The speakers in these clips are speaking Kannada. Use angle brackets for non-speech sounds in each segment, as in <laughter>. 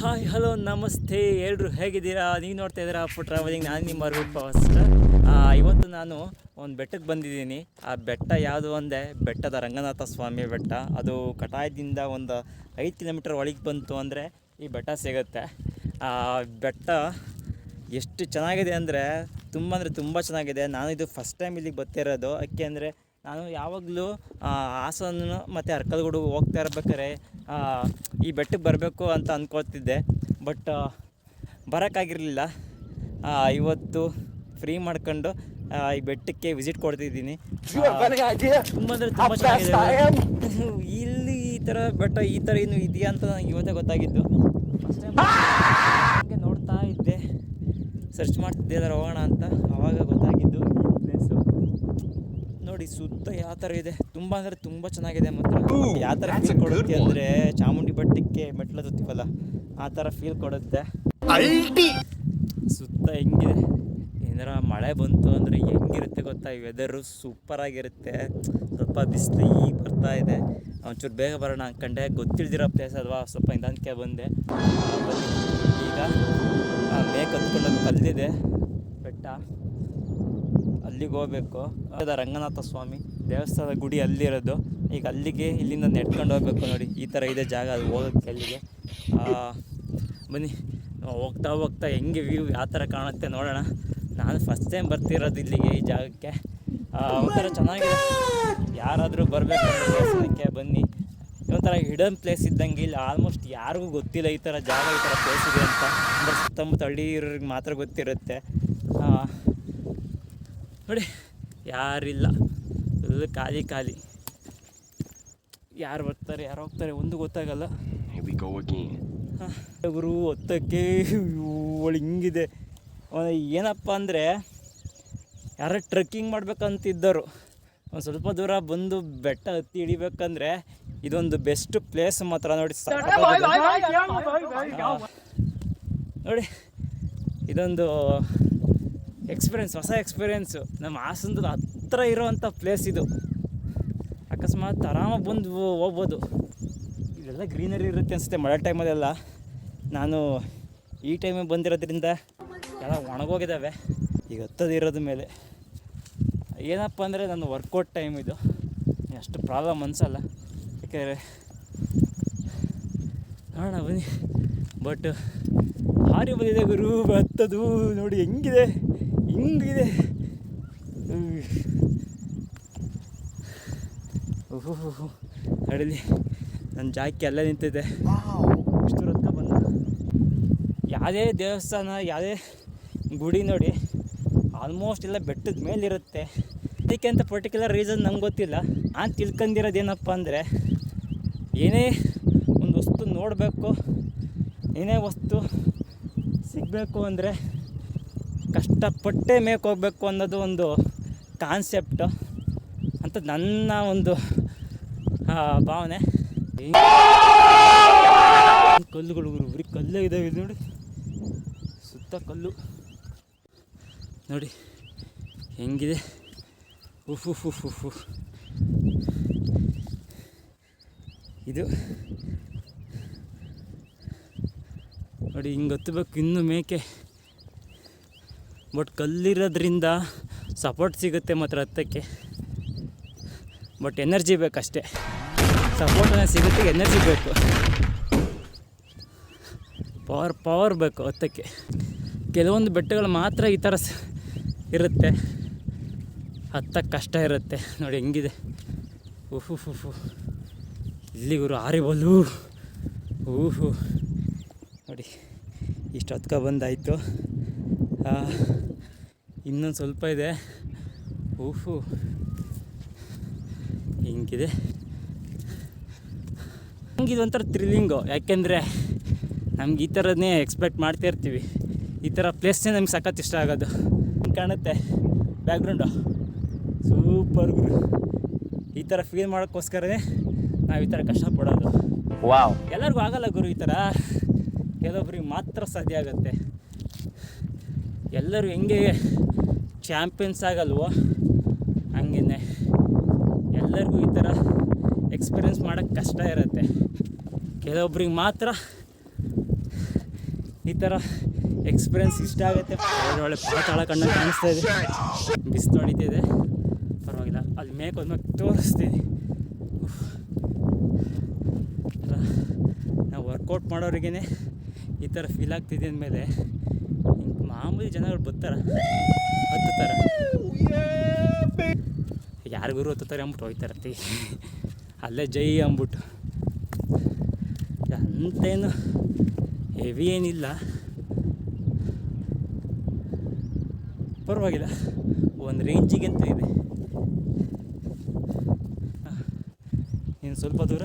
ಹಾಯ್ ಹಲೋ ನಮಸ್ತೆ. ಎಲ್ಲರೂ ಹೇಗಿದ್ದೀರಾ? ನೀವು ನೋಡ್ತಾ ಇದ್ದೀರಾ ಫುಡ್ ಟ್ರಾವೆಲಿಂಗ್ ನಾನು ನಿಮ್ಮ ರೂಟ್ ಫಸ್ಟ್ ಇವತ್ತು ನಾನು ಒಂದು ಬೆಟ್ಟಕ್ಕೆ ಬಂದಿದ್ದೀನಿ. ಆ ಬೆಟ್ಟ ಯಾವುದು ಅಂದರೆ ಬೆಟ್ಟದ ರಂಗನಾಥ ಸ್ವಾಮಿ ಬೆಟ್ಟ. ಅದು ಕಟಾಯದಿಂದ ಒಂದು ಐದು ಕಿಲೋಮೀಟರ್ ಒಳಗೆ ಬಂತು ಅಂದರೆ ಈ ಬೆಟ್ಟ ಸಿಗುತ್ತೆ. ಆ, ಬೆಟ್ಟ ಎಷ್ಟು ಚೆನ್ನಾಗಿದೆ ಅಂದರೆ ತುಂಬ ಅಂದರೆ ತುಂಬ ಚೆನ್ನಾಗಿದೆ. ನಾನು ಇದು ಫಸ್ಟ್ ಟೈಮ್ ಇಲ್ಲಿಗೆ ಬರ್ತಿರೋದು. ಯಾಕೆ ಅಂದರೆ ನಾನು ಯಾವಾಗಲೂ ಹಾಸನ ಮತ್ತು ಅರ್ಕಲ್ಗೂಡು ಹೋಗ್ತಾ ಇರ್ಬೇಕಾದ್ರೆ ಈ ಬೆಟ್ಟಕ್ಕೆ ಬರಬೇಕು ಅಂತ ಅಂದ್ಕೊಳ್ತಿದ್ದೆ ಬಟ್ ಬರೋಕ್ಕಾಗಿರಲಿಲ್ಲ. ಇವತ್ತು ಫ್ರೀ ಮಾಡ್ಕೊಂಡು ಈ ಬೆಟ್ಟಕ್ಕೆ ವಿಸಿಟ್ ಕೊಡ್ತಿದ್ದೀನಿ. ತುಂಬ ಅಂದರೆ ತುಂಬ ಚೆನ್ನಾಗಿದೆ <laughs> ಇಲ್ಲಿ ಈ ಥರ ಬೆಟ್ಟ ಈ ಥರ ಏನು ಇದೆಯಾ ಅಂತ ನನಗೆ ಇವತ್ತೇ ಗೊತ್ತಾಗಿದ್ದು. ಹಂಗೆ ನೋಡ್ತಾ ಇದ್ದೆ. ಸರ್ಚ್ ಮಾಡ್ತಿದ್ದೆ ಅದರ ಹೋಗೋಣ ಅಂತ ಆವಾಗ ಗೊತ್ತಾಗಿದ್ದು. ನೋಡಿ ಸುತ್ತ ಯಾವ ಥರ ಇದೆ. ತುಂಬ ಅಂದರೆ ತುಂಬ ಚೆನ್ನಾಗಿದೆ ಮಾತ್ರ. ಯಾವ ಥರ ಫೀಲ್ ಕೊಡುತ್ತೆ ಅಂದರೆ ಚಾಮುಂಡಿ ಬೆಟ್ಟಕ್ಕೆ ಮೆಟ್ಲು ಹತ್ತುತ್ತೀವಲ್ಲ ಆ ಥರ ಫೀಲ್ ಕೊಡುತ್ತೆ. ಸುತ್ತ ಹೆಂಗಿದೆ? ಏನಾರ ಮಳೆ ಬಂತು ಅಂದರೆ ಹೆಂಗಿರುತ್ತೆ ಗೊತ್ತಾ? ಈ ವೆದರು ಸೂಪರಾಗಿರುತ್ತೆ ಸ್ವಲ್ಪ ಬಿಸಿಲು ಈಗ ಬರ್ತಾ ಇದೆ. ಒಂಚೂರು ಬೇಗ ಬರೋಣ ಅನ್ಕಂಡೆ. ಗೊತ್ತಿಳ್ದಿರೋ ಪ್ಲೇಸ್ ಅಲ್ವಾ? ಸ್ವಲ್ಪ ನಿಧಾನಕ್ಕೆ ಬಂದೆ. ಈಗ ಮೇಕ್ ಹತ್ಕೊಂಡು ಬೆಟ್ಟ ಅಲ್ಲಿಗೆ ಹೋಗ್ಬೇಕು? ಅದ ರಂಗನಾಥ ಸ್ವಾಮಿ. ದೇವಸ್ಥಾನದ ಗುಡಿ ಅಲ್ಲಿರೋದು. ಈಗ ಅಲ್ಲಿಗೆ ಇಲ್ಲಿಂದ ನೆಟ್ಕೊಂಡು ಹೋಗ್ಬೇಕು ನೋಡಿ. ಈ ಥರ ಇದೆ ಜಾಗ. ಅದು ಹೋಗೋಕ್ಕೆ ಅಲ್ಲಿಗೆ. ಬನ್ನಿ. ಹೋಗ್ತಾ ಹೋಗ್ತಾ ಹೆಂಗೆ ವ್ಯೂ ಯಾವ ಥರ ಕಾಣುತ್ತೆ ನೋಡೋಣ. ನಾನು ಫಸ್ಟ್ ಟೈಮ್ ಬರ್ತಿರೋದು ಇಲ್ಲಿಗೆ, ಈ ಜಾಗಕ್ಕೆ. ಒಂಥರ ಚೆನ್ನಾಗಿದೆ. ಯಾರಾದರೂ ಬರಬೇಕು ದೇವಸ್ಥಾನಕ್ಕೆ ಬನ್ನಿ. ಒಂಥರ ಹಿಡನ್ ಪ್ಲೇಸ್ ಇದ್ದಂಗೆ ಇಲ್ಲಿ ಆಲ್ಮೋಸ್ಟ್ ಯಾರಿಗೂ ಗೊತ್ತಿಲ್ಲ ಈ ಥರ ಜಾಗ, ಈ ಥರ ಪ್ಲೇಸ್ ಇದೆ ಅಂತ. ಅಂದರೆ ಸುತ್ತಮುತ್ತ ಇರೋರಿಗೆ ಮಾತ್ರ ಗೊತ್ತಿರುತ್ತೆ. ನೋಡಿ ಯಾರಿಲ್ಲ. ಎಲ್ಲ ಖಾಲಿ ಖಾಲಿ. ಯಾರು ಬರ್ತಾರೆ ಯಾರು ಹೋಗ್ತಾರೆ ಒಂದು ಗೊತ್ತಾಗಲ್ಲ. ಇವರು we go again. ಗುರು ಹೊತ್ತಕ್ಕೆ ಒಳ್ಳೆ ಹಿಂಗಿದೆ. ಏನಪ್ಪ ಅಂದರೆ ಯಾರೋ ಟ್ರೆಕ್ಕಿಂಗ್ ಮಾಡ್ಬೇಕಂತಿದ್ದರು. ಒಂದು ಸ್ವಲ್ಪ ದೂರ ಬಂದು ಬೆಟ್ಟ ಹತ್ತಿ ಇಳಿಬೇಕಂದ್ರೆ ಇದೊಂದು ಬೆಸ್ಟ್ ಪ್ಲೇಸ್ ಮಾತ್ರ. ನೋಡಿ ನೋಡಿ ಇದೊಂದು ಎಕ್ಸ್ಪೀರಿಯನ್ಸ್ ಹೊಸ ಎಕ್ಸ್ಪೀರಿಯೆನ್ಸು ನಮ್ಮ ಹಾಸನದ ಹತ್ತಿರ ಇರೋವಂಥ ಪ್ಲೇಸ್ ಇದು. ಅಕಸ್ಮಾತ್ ಆರಾಮಾಗಿ ಬಂದು ಹೋಗ್ಬೋದು. ಇದೆಲ್ಲ ಗ್ರೀನರಿ ಇರುತ್ತೆ ಅನಿಸುತ್ತೆ ಮಳೆ ಟೈಮಲ್ಲೆಲ್ಲ ನಾನು ಈ ಟೈಮಿಗೆ ಬಂದಿರೋದ್ರಿಂದ ಎಲ್ಲ ಒಣಗೋಗಿದ್ದಾವೆ ಈಗ ಹತ್ತದಿರೋದ ಮೇಲೆ. ಏನಪ್ಪ ಅಂದರೆ ನನ್ನ ವರ್ಕೌಟ್ ಟೈಮ್ ಇದು. ಅಷ್ಟು ಪ್ರಾಬ್ಲಮ್ ಅನಿಸಲ್ಲ. ಯಾಕೆಂದರೆ ನೋಡೋಣ, ಬನ್ನಿ. ಬಟ್ ಹಾರಿ ಬಂದಿದೆ ಗುರು, ಹತ್ತದು ನೋಡಿ ಹೆಂಗಿದೆ. ಹಿಂಗಿದೆ ಓಹೋ ಅಡಲಿ ನನ್ನ ಜಾಕಿ ಎಲ್ಲ ನಿಂತಿದೆ. ಇಷ್ಟು ರೊಕ್ಕ ಬಂದ? ಯಾವುದೇ ದೇವಸ್ಥಾನ ಯಾವುದೇ ಗುಡಿ ನೋಡಿ ಆಲ್ಮೋಸ್ಟ್ ಎಲ್ಲ ಬೆಟ್ಟದ ಮೇಲಿರುತ್ತೆ. ಅದಕ್ಕೆ ಅಂತ ಪರ್ಟಿಕ್ಯುಲರ್ ರೀಸನ್ ನಂಗೆ ಗೊತ್ತಿಲ್ಲ. ನಾನು ತಿಳ್ಕೊಂಡಿರೋದೇನಪ್ಪ ಅಂದರೆ ಏನೇ ಒಂದು ವಸ್ತು ನೋಡಬೇಕು ಏನೇ ವಸ್ತು ಸಿಗಬೇಕು ಅಂದರೆ ಕಷ್ಟಪಟ್ಟೇ ಮೇಕ್ ಹೋಗ್ಬೇಕು ಅನ್ನೋದು ಒಂದು ಕಾನ್ಸೆಪ್ಟು ಅಂತ ನನ್ನ ಒಂದು ಭಾವನೆ. ಕಲ್ಲುಗಳು ಬರೀ ಕಲ್ಲೇ ಇದಾವೆ ಇದು ನೋಡಿ. ಸುತ್ತ ಕಲ್ಲು. ನೋಡಿ, ಹೆಂಗಿದೆ? ಉಫ್ ಉಫ್ ಉಫ್ ಉಫ್. ಇದು. ನೋಡಿ, ಹಿಂಗೆ ಹತ್ತಬೇಕು ಇನ್ನೂ ಮೇಕೆ. ಬಟ್ ಕಲ್ಲಿರೋದ್ರಿಂದ ಸಪೋರ್ಟ್ ಸಿಗುತ್ತೆ ಮಾತ್ರ ಹತ್ತಕ್ಕೆ ಬಟ್ ಎನರ್ಜಿ ಬೇಕಷ್ಟೇ. ಸಪೋರ್ಟ್ ಸಿಗುತ್ತೆ ಎನರ್ಜಿ ಬೇಕು. ಪವರ್ ಪವರ್ ಬೇಕು ಹತ್ತಕ್ಕೆ ಕೆಲವೊಂದು ಬೆಟ್ಟಗಳು ಮಾತ್ರ ಈ ಥರ ಇರುತ್ತೆ. ಹತ್ತಕ್ಕೆ ಕಷ್ಟ ಇರುತ್ತೆ. ನೋಡಿ ಹೆಂಗಿದೆ. ಉಫು ಉಫು ಇಲ್ಲಿ ಗುರು ಆರಿಬಲ್ಲು. ಊಹು ನೋಡಿ ಇಷ್ಟು ಹತ್ಕೊ ಬಂದಾಯಿತು. ಇನ್ನೊಂದು ಸ್ವಲ್ಪ ಇದೆ. ಊಹು ಹಿಂಗಿದೆ? ನಮ್ಗೆ ಒಂಥರ ಥ್ರಿಲ್ಲಿಂಗು ಯಾಕೆಂದರೆ ನಮ್ಗೆ ಈ ಥರದನ್ನೇ ಎಕ್ಸ್ಪೆಕ್ಟ್ ಮಾಡ್ತಾ ಇರ್ತೀವಿ. ಈ ಥರ ಪ್ಲೇಸ್ನೇ ನಮ್ಗೆ ಸಖತ್ ಇಷ್ಟ ಆಗೋದು. ಹಿಂಗೆ ಕಾಣುತ್ತೆ? ಬ್ಯಾಕ್ಗ್ರೌಂಡು ಸೂಪರ್ ಗುರು. ಈ ಥರ ಫೀಲ್ ಮಾಡೋಕ್ಕೋಸ್ಕರನೇ ನಾವು ಈ ಥರ ಕಷ್ಟಪಡೋದು ವಾವ್ ಎಲ್ಲರಿಗೂ ಆಗಲ್ಲ ಗುರು ಈ ಥರ ಕೆಲವೊಬ್ರಿಗೆ ಮಾತ್ರ ಸಾಧ್ಯ ಆಗುತ್ತೆ. ಎಲ್ಲರೂ ಹೆಂಗೆ ಚಾಂಪಿಯನ್ಸ್ ಆಗಲ್ವೋ ಹಂಗೇ ಎಲ್ಲರಿಗೂ ಈ ಥರ ಎಕ್ಸ್ಪೀರಿಯನ್ಸ್ ಮಾಡೋಕ್ಕೆ ಕಷ್ಟ ಇರುತ್ತೆ. ಕೆಲವೊಬ್ರಿಗೆ ಮಾತ್ರ ಈ ಥರ ಎಕ್ಸ್ಪೀರಿಯನ್ಸ್ ಇಷ್ಟ ಆಗುತ್ತೆ. ಒಳ್ಳೆ ಪಾತಾಳ ಕಣ್ಣ ಕಾಣಿಸ್ತಾ ಇದೆ. ಬಿಸಿಲು ಹೊಡಿತಿದೆ ಪರವಾಗಿಲ್ಲ, ಅಲ್ಲಿ ಮೇಕ್ ಹೋದ್ಮೇಲೆ ತೋರಿಸ್ತೀನಿ. ನಾವು ವರ್ಕೌಟ್ ಮಾಡೋರಿಗೇ ಈ ಥರ ಫೀಲ್ ಆಗ್ತಿದೆ ಅಂದಮೇಲೆ ಮಾಮೂಲಿ ಜನಗಳು ಬರ್ತಾರ, ಹತ್ತುತ್ತಾರ. ಯಾರಿಗೂ ಹತ್ತುತ್ತಾರೆ ಅಂದ್ಬಿಟ್ಟು ಹೋಗ್ತಾರತ್ತಿ ಅಲ್ಲೇ ಜೈ ಅಂದ್ಬಿಟ್ಟು. ಅಂತೇನು ಹೆವಿ ಏನಿಲ್ಲ. ಪರವಾಗಿಲ್ಲ, ಒಂದು ರೇಂಜಿಗಂತೂ ಇದೆ. ಇನ್ನು ಸ್ವಲ್ಪ ದೂರ.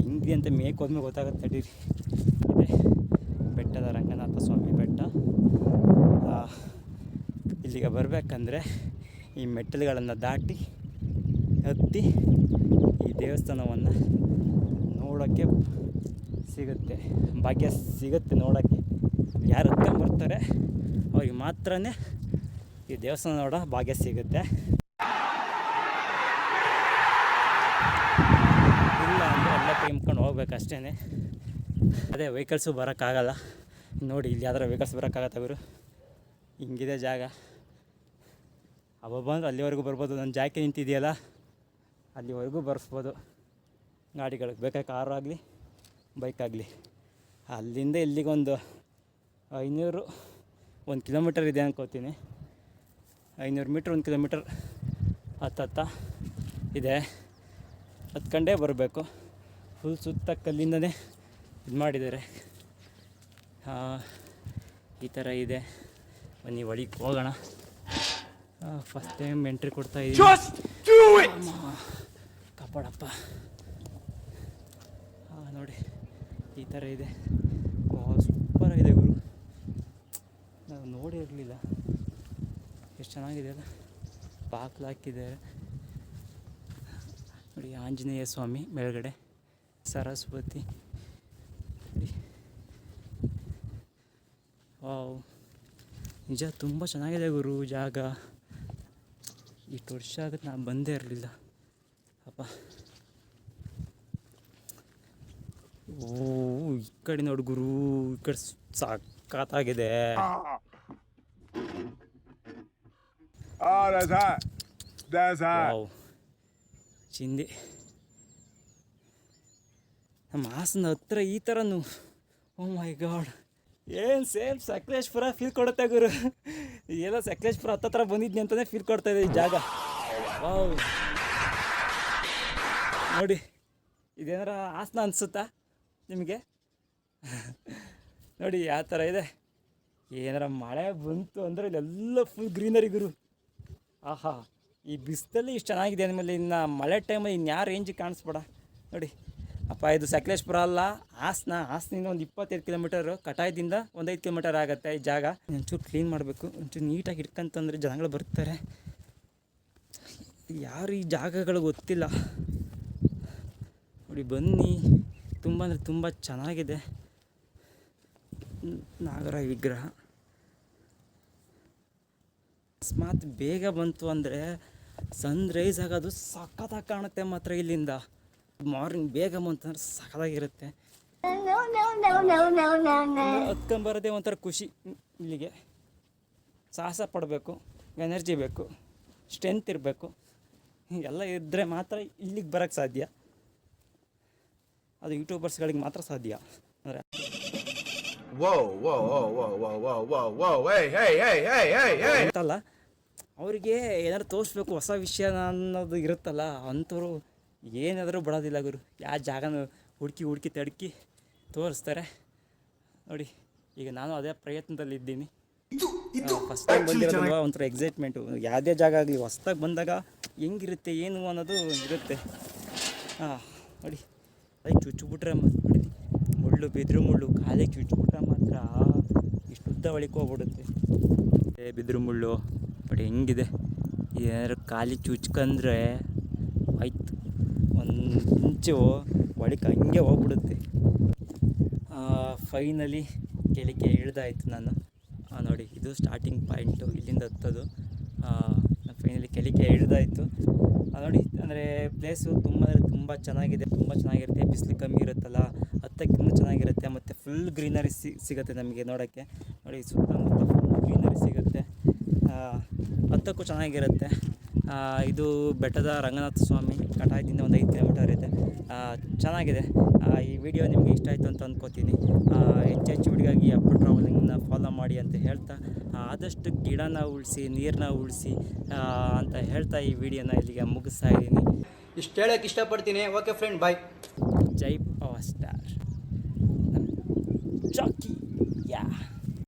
ಹಿಂಗೆ ಅಂತ ಮೇಕ್ ಹೋದ್ಮೇಲೆ ಗೊತ್ತಾಗುತ್ತೆ ಇದೆ ಬೆಟ್ಟದ ರಂಗನಾಥ ಸ್ವಾಮಿ ಬೆಟ್ಟ. ಇಲ್ಲಿಗೆ ಬರಬೇಕಂದ್ರೆ ಈ ಮೆಟ್ಟಲುಗಳನ್ನು ದಾಟಿ ಹತ್ತಿ ಈ ದೇವಸ್ಥಾನವನ್ನು ನೋಡೋಕ್ಕೆ ಸಿಗುತ್ತೆ. ಭಾಗ್ಯ ಸಿಗುತ್ತೆ ನೋಡೋಕ್ಕೆ. ಯಾರು ಹತ್ಕೊಂಬರ್ತಾರೆ ಅವ್ರಿಗೆ ಮಾತ್ರ ಈ ದೇವಸ್ಥಾನ ನೋಡೋ ಭಾಗ್ಯ ಸಿಗುತ್ತೆ. ಇಲ್ಲ ಅಂದರೆ ಎಲ್ಲ ತೆಗೆದ್ಕೊಂಡು ಹೋಗ್ಬೇಕು ಅಷ್ಟೇ ಅದೇ ವೆಹಿಕಲ್ಸು ಬರೋಕ್ಕಾಗಲ್ಲ. ನೋಡಿ, ಇಲ್ಲಿ ಯಾವ್ದಾರ ವೆಹಿಕಲ್ಸ್ ಬರೋಕ್ಕಾಗತ್ತೆ ಇವರು ಹಿಂಗಿದೆ ಜಾಗ. ಅಬ್ಬಬ್ಬ ಅಂದ್ರೆ ಅಲ್ಲಿವರೆಗೂ ಬರ್ಬೋದು. ನನ್ನ ಜಾಕೆ ನಿಂತಿದೆಯಲ್ಲ, ಅಲ್ಲಿವರೆಗೂ ಬರ್ಸ್ಬೋದು. ಗಾಡಿಗಳಿಗೆ ಬೇಕಾದ್ರೆ ಕಾರು ಆಗಲಿ ಬೈಕ್ ಆಗಲಿ. ಅಲ್ಲಿಂದ ಇಲ್ಲಿಗೊಂದು ಐನೂರು ಒಂದು ಕಿಲೋಮೀಟರ್ ಇದೆ ಅನ್ಕೋತೀನಿ. ಐನೂರು ಮೀಟ್ರ್ ಒಂದು ಕಿಲೋಮೀಟರ್ ಹತ್ತತ್ತ ಇದೆ. ಹತ್ಕೊಂಡೇ ಬರಬೇಕು. ಫುಲ್ ಸುತ್ತ ಕಲ್ಲಿಂದನೇ ಇದು ಮಾಡಿದ್ದಾರೆ. ಈ ಥರ ಇದೆ. ಬನ್ನಿ ಒಳಗೆ ಹೋಗೋಣ. ಫಸ್ಟ್ ಟೈಮ್ ಎಂಟ್ರಿ ಕೊಡ್ತಾ ಇದ್ದೀನಿ ಕಪಾಡಪ್ಪ. ನೋಡಿ ಈ ಥರ ಇದೆ. ಸೂಪರ್ ಆಗಿದೆ ಗುರು. ನಾವು ನೋಡಿರಲಿಲ್ಲ ಎಷ್ಟು ಚೆನ್ನಾಗಿದೆ ಅಲ್ಲ. ಬಾಕ್ಲು ಹಾಕಿದ್ದಾರೆ. ನೋಡಿ ಆಂಜನೇಯ ಸ್ವಾಮಿ ಮೇಲ್ಗಡೆ. ಸರಸ್ವತಿ. ವಾವ್. ನಿಜ ತುಂಬ ಚೆನ್ನಾಗಿದೆ ಗುರು ಜಾಗ. ಇಷ್ಟು ವರ್ಷ ಆಗುತ್ತೆ ನಾನು ಬಂದೇ ಇರಲಿಲ್ಲ. ಅಪ್ಪ. ಓ ಈ ಕಡೆ ನೋಡು ಗುರು ಈ ಕಡೆ ಸಾಕಾಗಿದೆ ಚಿಂದಿ. ನಮ್ಮ ಹಾಸನ ಹತ್ರ ಈ ಥರನು ಓ ಮೈ ಗಾಡ್ ಏನು ಸೇಮ್ ಸಕಲೇಶ್ಪುರ ಫೀಲ್ ಕೊಡುತ್ತೆ ಗುರು. ಏನೋ ಸಕಲೇಶ್ಪುರ ಹತ್ತತ್ರ ಬಂದಿದ್ನಿ ಅಂತಲೇ ಫೀಲ್ ಕೊಡ್ತಾ ಇದೆ ಈ ಜಾಗ. ವಾವ್ ನೋಡಿ, ಇದೇನಾರ ಆಸನ ಅನಿಸುತ್ತಾ ನಿಮಗೆ? ನೋಡಿ ಯಾವ ಥರ ಇದೆ. ಏನಾರ ಮಳೆ ಬಂತು ಅಂದರೆ ಇಲ್ಲೆಲ್ಲ ಫುಲ್ ಗ್ರೀನರಿ ಗುರು. ಆಹಾ, ಈ ಬಿಸಿಲಲ್ಲಿ ಇಷ್ಟು ಚೆನ್ನಾಗಿದೆ ಅಂದಮೇಲೆ ಇನ್ನು ಮಳೆ ಟೈಮಲ್ಲಿ ಇನ್ಯಾವ ರೇಂಜಿಗೆ ಕಾಣಿಸ್ಬೇಡ. ನೋಡಿ ಅಪ್ಪ, ಇದು ಸಕಲೇಶ್ಪುರ ಅಲ್ಲ, ಹಾಸನ, ಹಾಸನಿಂದ ಒಂದು ಇಪ್ಪತ್ತೈದು ಕಿಲೋಮೀಟರ್ ಕಟಾಯದಿಂದ ಒಂದು ಐದು ಕಿಲೋಮೀಟರ್ ಆಗುತ್ತೆ ಈ ಜಾಗ. ಒಂಚೂರು ಕ್ಲೀನ್ ಮಾಡಬೇಕು, ಒಂಚೂರು ನೀಟಾಗಿ ಇಟ್ಕೊಂತಂದ್ರೆ ಜನಗಳು ಬರ್ತಾರೆ. ಯಾರು ಈ ಜಾಗಗಳು ಗೊತ್ತಿಲ್ಲ. ನೋಡಿ, ಬನ್ನಿ, ತುಂಬ ಅಂದರೆ ತುಂಬ ಚೆನ್ನಾಗಿದೆ. ನಾಗರ ವಿಗ್ರಹ. ಅಕಸ್ಮಾತ್ ಬೇಗ ಬಂತು ಅಂದರೆ ಸನ್ ರೈಸ್ ಆಗೋದು ಸಖತ್ತಾಗಿ ಕಾಣುತ್ತೆ ಮಾತ್ರ ಇಲ್ಲಿಂದ. ಮಾರ್ನಿಂಗ್ ಬೇಗ ಅಂತಂದ್ರೆ ಸಖದಾಗಿರುತ್ತೆ ಸಖತ್ತಾಗಿರುತ್ತೆ No, no, no, no, no, no, no. ಹತ್ಕೊಂಬರೋದೇ ಒಂಥರ ಖುಷಿ ಇಲ್ಲಿಗೆ ಸಾಹಸ ಪಡಬೇಕು ಎನರ್ಜಿ ಬೇಕು ಸ್ಟ್ರೆಂತ್ ಇರಬೇಕು ಎಲ್ಲ ಇದ್ದರೆ ಮಾತ್ರ ಇಲ್ಲಿಗೆ ಬರೋಕ್ಕೆ ಸಾಧ್ಯ ಅದು ಯೂಟ್ಯೂಬರ್ಸ್ಗಳಿಗೆ ಮಾತ್ರ ಸಾಧ್ಯ ಅಂದರೆ Whoa, whoa, whoa, whoa, whoa, whoa, whoa, whoa. Hey, hey, hey, hey, hey, hey. ಅಂತಲ್ಲ ಅವರಿಗೆ ಏನಾದ್ರು ತೋರಿಸ್ಬೇಕು ಹೊಸ ವಿಷಯ ಅನ್ನೋದು ಇರುತ್ತಲ್ಲ ಅಂಥವ್ರು ಏನಾದರೂ ಬಿಡೋದಿಲ್ಲ ಗುರು. ಯಾವ ಜಾಗನ ಹುಡುಕಿ ಹುಡುಕಿ ತಡ್ಕಿ ತೋರಿಸ್ತಾರೆ. ನೋಡಿ ಈಗ ನಾನು ಅದೇ ಪ್ರಯತ್ನದಲ್ಲಿ ಇದ್ದೀನಿ ಫಸ್ಟ್ ಟೈಮ್ ತುಂಬ ಒಂಥರ ಎಕ್ಸೈಟ್ಮೆಂಟು ಯಾವುದೇ ಜಾಗ ಆಗಲಿ ಹೊಸ್ದಾಗಿ ಬಂದಾಗ ಹೆಂಗಿರುತ್ತೆ ಏನು ಅನ್ನೋದು ಇರುತ್ತೆ. ಹಾಂ ನೋಡಿ ಅದಕ್ಕೆ ಚುಚ್ಚಿಬಿಟ್ರೆ ನೋಡಿ ಮುಳ್ಳು ಬಿದಿರು ಮುಳ್ಳು ಕಾಲಿಗೆ ಚುಚ್ಚಿಬಿಟ್ರೆ ಮಾತ್ರ ಇಷ್ಟು ಉದ್ದ ಹೋಗ್ಬಿಡುತ್ತೆ. ಏ ಬಿದಿರು ಮುಳ್ಳು ಬಟ್ ಹೆಂಗಿದೆ. ಏನಾದ್ರು ಕಾಲಿಗೆ ಚುಚ್ಕಂದ್ರೆ ಒಂದು ಒಳಕ್ಕೆ ಹಂಗೆ ಹೋಗ್ಬಿಡುತ್ತೆ. ಫೈನಲಿ ಕೆಳಕ್ಕೆ ಇಳ್ದಾಯ್ತು ನಾನು. ನೋಡಿ, ಇದು ಸ್ಟಾರ್ಟಿಂಗ್ ಪಾಯಿಂಟು ಇಲ್ಲಿಂದ ಹತ್ತೋದು. ಫೈನಲಿ ಕೆಳಕ್ಕೆ ಇಳ್ದಾಯ್ತು ಪ್ಲೇಸು ತುಂಬ ಅಂದರೆ ತುಂಬ ಚೆನ್ನಾಗಿದೆ, ತುಂಬ ಚೆನ್ನಾಗಿರುತ್ತೆ, ಬಿಸಿಲು ಕಮ್ಮಿ ಇರುತ್ತಲ್ಲ ಹತ್ತಕ್ಕೆ ಇನ್ನೂ ಚೆನ್ನಾಗಿರುತ್ತೆ, ಮತ್ತು ಫುಲ್ ಗ್ರೀನರಿ ಸಿಗುತ್ತೆ ನಮಗೆ ನೋಡೋಕ್ಕೆ. ನೋಡಿ, ಸುತ್ತಮುತ್ತ ಫುಲ್ ಗ್ರೀನರಿ ಸಿಗುತ್ತೆ. ಹತ್ತಕ್ಕೂ ಚೆನ್ನಾಗಿರುತ್ತೆ. ಇದು ಬೆಟ್ಟದ ರಂಗನಾಥ ಸ್ವಾಮಿ ಕಟಾಯದಿಂದ ಒಂದು ಐದು ಕಿಲೋಮೀಟರ್ ಇದೆ. ಚೆನ್ನಾಗಿದೆ. ಈ ವಿಡಿಯೋ ನಿಮಗೆ ಇಷ್ಟ ಆಯಿತು ಅಂತ ಅಂದ್ಕೋತೀನಿ ಹೆಚ್ಚು ಹೆಚ್ಚು ಹುಡುಗಾಗಿ ಅಪ್ಪ ಟ್ರಾವೆಲಿಂಗ್ನ ಫಾಲೋ ಮಾಡಿ ಅಂತ ಹೇಳ್ತಾ ಆದಷ್ಟು ಗಿಡನ ಉಳಿಸಿ ನೀರನ್ನ ಉಳಿಸಿ ಅಂತ ಹೇಳ್ತಾ ಈ ವಿಡಿಯೋನ ಇಲ್ಲಿಗೆ ಮುಗಿಸ್ತಾ ಇದ್ದೀನಿ. ಇಷ್ಟು ಹೇಳೋಕ್ಕೆ ಇಷ್ಟಪಡ್ತೀನಿ ಓಕೆ ಫ್ರೆಂಡ್ ಬಾಯ್ ಜೈ ಪವರ್ ಸ್ಟಾರ್ ಚಾಕಿ ಯಾ